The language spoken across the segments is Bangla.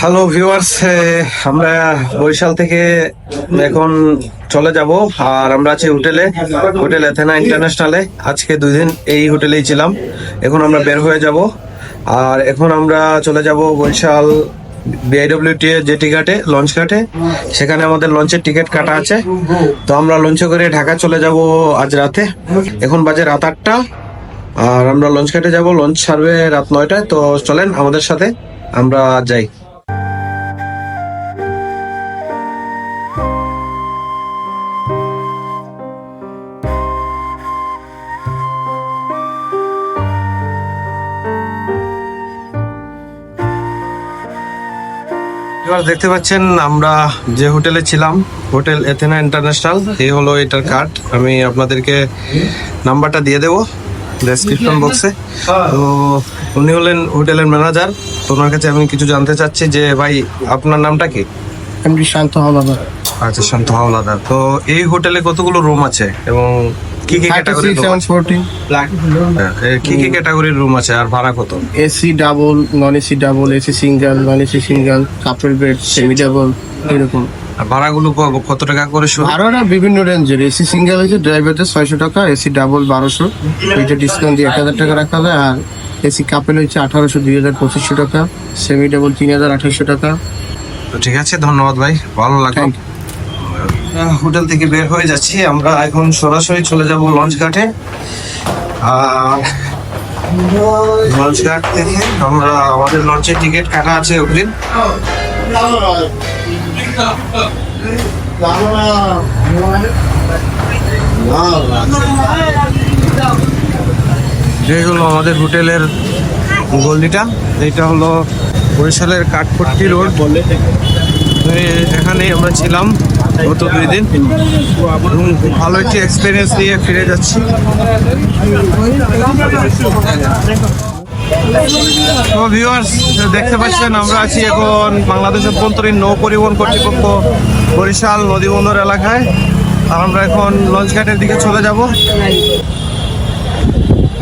হ্যালো ভিউয়ার্স আমরা বরিশাল থেকে এখন চলে যাব, আর আমরা আছি হোটেলে, হোটেল এথেনা ইন্টারন্যাশনালে আজকে দুই দিন এই হোটেলেই ছিলাম, এখন আমরা বের হয়ে যাব। আর এখন আমরা চলে যাব বরিশাল বিআইডব্লিউটি জেটি ঘাটে লঞ্চ ঘাটে। সেখানে আমাদের লঞ্চের টিকিট কাটা আছে। তো আমরা লঞ্চে করে ঢাকা চলে যাব আজ রাতে। এখন বাজে রাত আটটা, আর আমরা লঞ্চ ঘাটে যাব। লঞ্চ ছাড়বে রাত নয়টায়। তো চলেন আমাদের সাথে, আমরা যাই। এবার দেখতে পাচ্ছেন আমরা যে হোটেলে ছিলাম হোটেল এথেনা ইন্টারন্যাশনাল এই হলো এটার কার্ড আমি আপনাদেরকে নাম্বারটা দিয়ে দেবো ডেসক্রিপশন বক্সে তো উনি হলেন হোটেলের ম্যানেজার তো ওনার কাছে আমি কিছু জানতে চাচ্ছি যে ভাই আপনার নামটা কি? এমডি শান্ত হাওলাদার। আচ্ছা শান্ত হাওলাদার। তো এই হোটেলে কতগুলো রুম আছে? এবং কি কি ক্যাটাগরির সেভেন কি কি ক্যাটাগরির রুম আছে? আর ভাড়া কত? AC double non AC double AC single non AC single couple bed semi double এরকম। আর ভাড়াগুলো কত টাকা করে শুরু? আরও না বিভিন্ন রেঞ্জের এসি সিঙ্গেল হয়েছে ড্রাইভারদের ছয়শো টাকা এসি ডাবল বারোশো। ওইটা ডিসকাউন্ট দিয়ে এক হাজার টাকা রাখা যায়। আর এসি কাপেল হচ্ছে আঠারোশো দুই হাজার পঁচিশশো টাকা। সেমি ডাবল তিন হাজার আঠাশশো টাকা। তো ঠিক আছে ধন্যবাদ ভাই। ভালো লাগল। আহ, হোটেল থেকে বের হয়ে যাচ্ছি। আমরা এখন সরাসরি চলে যাব লঞ্চ ঘাটে। আর লঞ্চ ঘাট থেকে আমরা আমাদের লঞ্চের টিকিট কাটা আছে অগ্রিম। এই হলো আমাদের হোটেলের গল্লিটা এইটা হলো বরিশালের কাঠপট্টি রোড। এখানে আমরা ছিলাম। গত দুই দিন। এবং ভালো একটি এক্সপিরিয়েন্স নিয়ে ফিরে যাচ্ছি। ভিউয়ার্স দেখতে পাচ্ছেন, আমরা আছি এখন বাংলাদেশ অভ্যন্তরীণ নৌ পরিবহন কর্তৃপক্ষ বরিশাল নদী বন্দর এলাকায়। আর আমরা এখন লঞ্চ ঘাটের দিকে চলে যাব।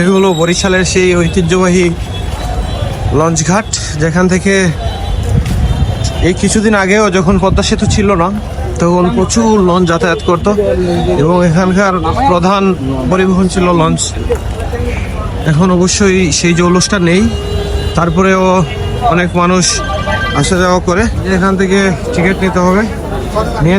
এগুলো বরিশালের সেই ঐতিহ্যবাহী লঞ্চ ঘাট, যেখান থেকে এই কিছুদিন আগেও যখন পদ্মা সেতু ছিল না তখন প্রচুর লঞ্চ যাতায়াত করত এবং এখানকার প্রধান পরিবহন ছিল লঞ্চ। এখন অবশ্যই সেই জৌলসটা নেই। তারপরেও অনেক মানুষ আসা যাওয়া করে। এখান থেকে টিকিট নিতে হবে। নিয়ে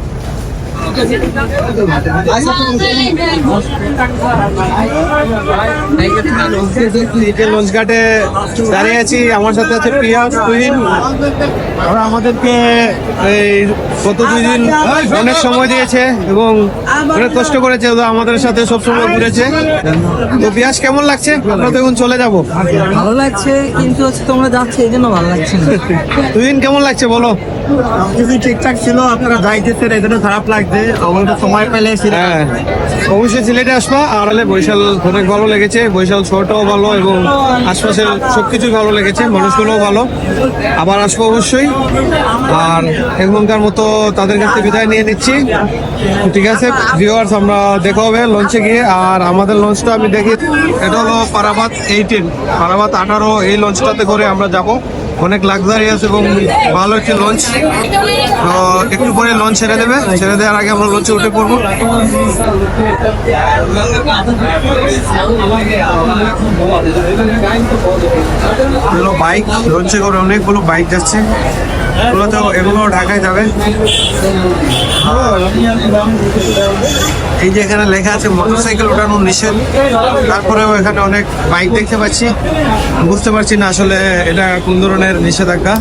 যে লঞ্চ ঘাটে দাঁড়িয়ে আছি। আমার সাথে আছে প্রিয়া তুহিন ওরা আমাদেরকে এই গত দুই দিন অনেক সময় দিয়েছে এবং অনেক কষ্ট করেছে। ওরা আমাদের সাথে সব সময় ঘুরেছে। তো পিয়াস কেমন লাগছে? আমরা তো এখন চলে যাব। ভালো লাগছে কিন্তু হচ্ছে তোমরা যাচ্ছে এই জন্য ভালো লাগছে না। তুহিন কেমন লাগছে বলো? ঠিকঠাক ছিল আপনারা যাইতেছেন এই জন্য খারাপ লাগছে। আমাদের সময় পেলে হ্যাঁ। অবশ্যই সিলেটে আসবা আর হলে বরিশাল অনেক ভালো লেগেছে। বরিশাল শহরটাও ভালো এবং আশপাশের ভালো লেগেছে মানুষগুলোও ভালো। আবার আসব অবশ্যই। আর এখনকার মতো তাদের কাছে বিদায় নিয়ে নিচ্ছি। ঠিক আছে ভিউয়ার্স আমরা দেখা হবে লঞ্চে গিয়ে। আর আমাদের লঞ্চটা আমি দেখি এটা হলো পারাবাত এইটিন পারাবাত আঠারো এই লঞ্চটাতে করে আমরা যাব। অনেক লাক্সারিয়াস এবং ভালো একটি লঞ্চ তো একটু পরে লঞ্চ ছেড়ে দেবে। ছেড়ে দেওয়ার আগে আমরা লঞ্চে উঠে পড়ব। বাইক লঞ্চে করে অনেকগুলো বাইক যাচ্ছে। তো এগুলো ঢাকায় যাবে। এই যে এখানে লেখা আছে মোটরসাইকেল ওঠানো নিষেধ। তারপরেও এখানে অনেক বাইক দেখতে পাচ্ছি। বুঝতে পারছি না আসলে এটা কোন ধরনের নিষেধাজ্ঞা।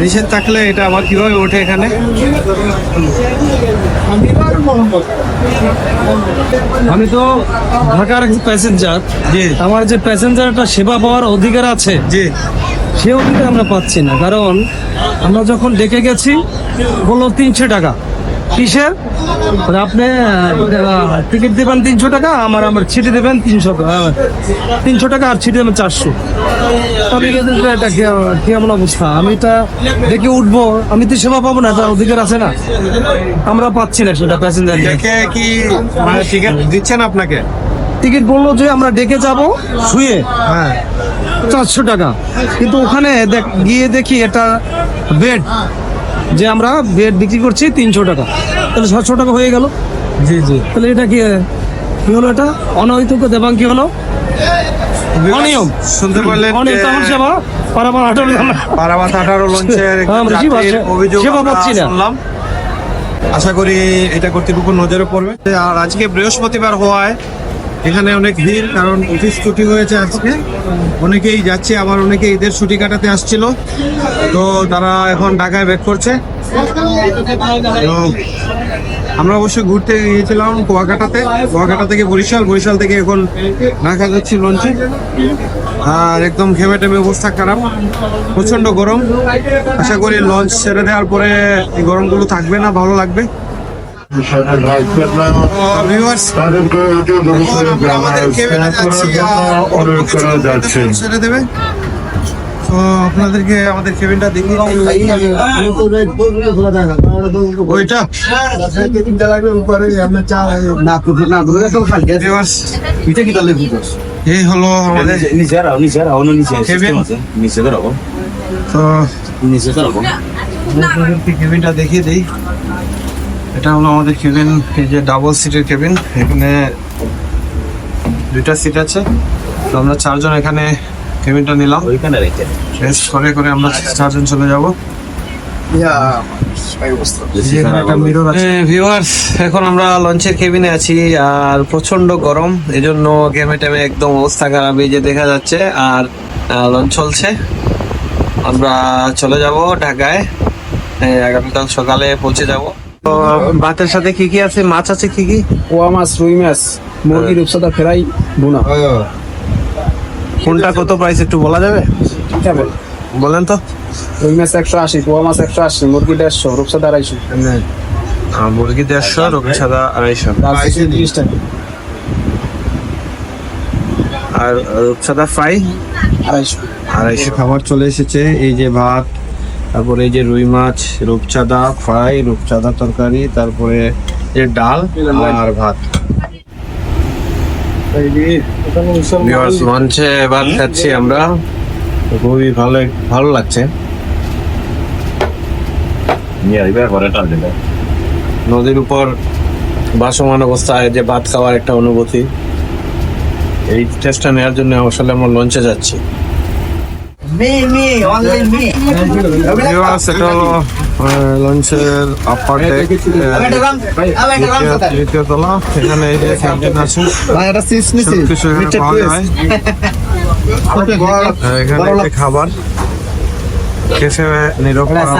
নিষেধ থাকলে এটা আবার কীভাবে ওঠে এখানে? আমি তো ঢাকার প্যাসেঞ্জার জি। আমার যে প্যাসেঞ্জারটা সেবা পাওয়ার অধিকার আছে জি। সে অধিকার আমরা পাচ্ছি না। কারণ আমরা যখন ডেকে গেছি বলল তিনশো টাকা। কিসের? মানে আপনি টিকিট দেবেন তিনশো টাকা আমার আমার ছিটে দেবেন তিনশো তিনশো টাকা আর ছিটে দেবেন চারশো। আমি কিন্তু এটা কি- কি অবস্থা? আমি এটা দেখে উঠবো আমি তো সেবা পাবো না তার অধিকার আছে না। আমরা পাচ্ছি না সেটা প্যাসেঞ্জার কি। মানে টিকিট দিচ্ছেন আপনাকে? টিকিট বলল যে আমরা ডেকে যাব শুয়ে। হ্যাঁ। চারশো টাকা। কিন্তু ওখানে দেখ গিয়ে দেখি এটা বেড যে আমরা বেড বিক্রি করছি তিনশো টাকা। তাহলে সাতশো টাকা হয়ে গেল। জি জি। তাহলে এটা কি কি হলো এটা? অনৈতিক দেবাং কি হলো? অনিয়ম। শুনতে পারলেন অনিয়ম সেবা পারাবার আঠারো আঠারো লঞ্চের হ্যাঁ, অভিযোগ। শুনলাম। আশা করি এটা কর্তৃপক্ষ নজরে পড়বে। আর আজকে বৃহস্পতিবার হওয়ায় এখানে অনেক ভিড়, কারণ অফিস ছুটি হয়েছে আজকে। অনেকেই যাচ্ছে, আবার অনেকে ঈদের ছুটি কাটাতে আসছিল। তো তারা এখন ঢাকায় ব্যাক করছে। আমরা অবশ্য ঘুরতে গিয়েছিলাম কুয়াকাটাতে। কুয়াকাটা থেকে বরিশাল বরিশাল থেকে এখন ঢাকা যাচ্ছি লঞ্চে আর একদম ঘেমে টেমে অবস্থা খারাপ। প্রচণ্ড গরম। আশা করি লঞ্চ ছেড়ে দেওয়ার পরে এই গরমগুলো থাকবে না, ভালো লাগবে। ছেড়ে দেবে তো আপনাদেরকে আমাদের কেবিনটা। ওইটা viewers, এই হলো আমাদের কেবিন তো আপনাদেরকে কেবিনটা দেখিয়ে দিই এটা হলো আমাদের কেবিন এই যে ডাবল সিটের কেবিন এখানে দুইটা সিট আছে। তো আমরা চারজন এখানে কেবিনটা নিলাম। রেস্ট করে করে আমরা চারজন চলে যাব। ভিউয়ার্স এখন আমরা লঞ্চের কেবিনে আছি আর প্রচণ্ড গরম এজন্য গেমে টেমে একদম অবস্থা খারাপ। এই যে দেখা যাচ্ছে আর লঞ্চ চলছে। আমরা চলে যাব ঢাকায়। আগামীকাল সকালে পৌঁছে যাব। ভাতের সাথে কি কি আছে? মাছ আছে কি কি? পোয়া মাছ রুই মাছ মুরগি রূপসাদা ফেরাই বোনা কোনটা কত প্রাইস একটু বলা যাবে? বলেন তো। রুই মাছ একশো আশি পোয়া মাছ একশো আশি মুরগি দেড়শো রূপসাদা আড়াইশো। হ্যাঁ, মুরগি দেড়শো রূপসাদা আড়াইশো। আর রূপসাদা ফ্রাই আড়াইশো। আড়াইশো। খাবার চলে এসেছে এই যে ভাত তারপরে এই যে রুই মাছ রূপচাঁদা ফ্রাই রূপচাঁদা তরকারি তারপরে যে ডাল আর ভাত। লঞ্চে ভাত খাচ্ছি আমরা। খুবই ভালো ভালো লাগছে। নদীর উপর ভাসমান অবস্থায় যে ভাত খাওয়ার একটা অনুভূতি। এই টেস্টটা নেওয়ার জন্য আসলে আমরা লঞ্চে যাচ্ছি। Viewers, হলো লঞ্চের আপার ডেক তৃতীয় তলা এখানে এই যে ক্যান্টিন আছে। সবকিছু এখানে পাওয়া যায়। আর এখানে এই যে খাবার। কেসে খাবার আছে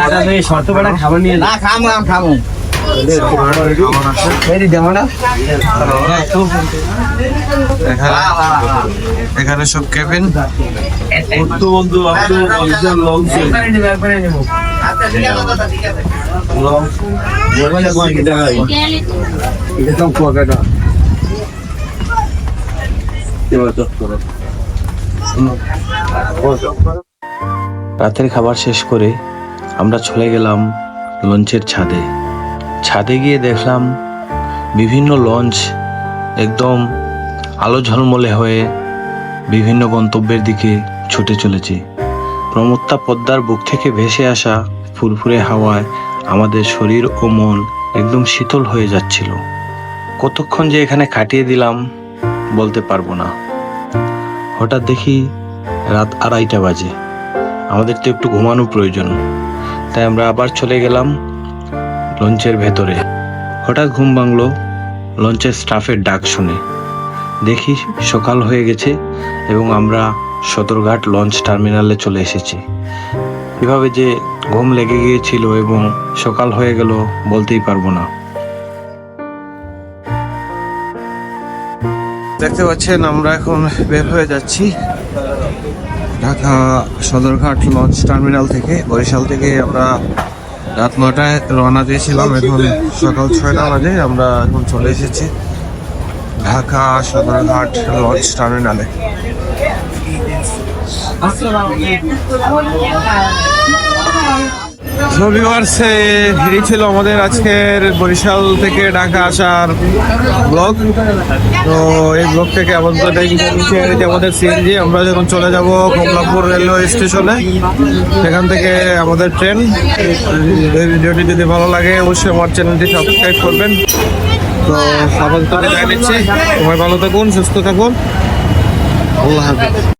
এখানে এখানে সব কেবিন রাতের খাবার শেষ করে আমরা চলে গেলাম লঞ্চের ছাদে। ছাদে গিয়ে দেখলাম বিভিন্ন লঞ্চ একদম আলো ঝলমলে হয়ে বিভিন্ন গন্তব্যের দিকে ছুটে চলেছি। প্রমত্তা পদ্মার বুক থেকে ভেসে আসা ফুরফুরে হাওয়ায় আমাদের শরীর ও মন একদম শীতল হয়ে যাচ্ছিল। কতক্ষণ যে এখানে কাটিয়ে দিলাম বলতে পারব না। হঠাৎ দেখি রাত আড়াইটা বাজে। আমাদের তো একটু ঘুমানো প্রয়োজন। তাই আমরা আবার চলে গেলাম লঞ্চের ভেতরে। হঠাৎ ঘুম ভাঙলো লঞ্চের স্টাফের ডাক শুনে। দেখি সকাল হয়ে গেছে এবং আমরা সদরঘাট লঞ্চ টার্মিনালে চলে এসেছি। এভাবে যে ঘুম লেগে গিয়েছিল এবং সকাল হয়ে গেল বলতেই পারব না। দেখতে পাচ্ছেন, আমরা এখন বের হয়ে যাচ্ছি ঢাকা সদরঘাট লঞ্চ টার্মিনাল থেকে। বরিশাল থেকে আমরা রাত নটায় রওনা দিয়েছিলাম এখন সকাল ছয়টা বাজে, আমরা এখন চলে এসেছি ঢাকা সদরঘাট লঞ্চ টার্মিনালে। Viewers, eh, এই ছিল আমাদের আজকের বরিশাল থেকে ঢাকা আসার ব্লগ। তো এই ব্লগ থেকে আমাদের আমাদের সিএনজি আমরা যখন চলে যাব কমলাপুর রেলওয়ে স্টেশনে সেখান থেকে আমাদের ট্রেন। ভিডিওটি যদি ভালো লাগে অবশ্যই আমার চ্যানেলটি সাবস্ক্রাইব করবেন। তো আপাতত সবাই ভালো থাকুন সুস্থ থাকুন। আল্লাহ হাফিজ।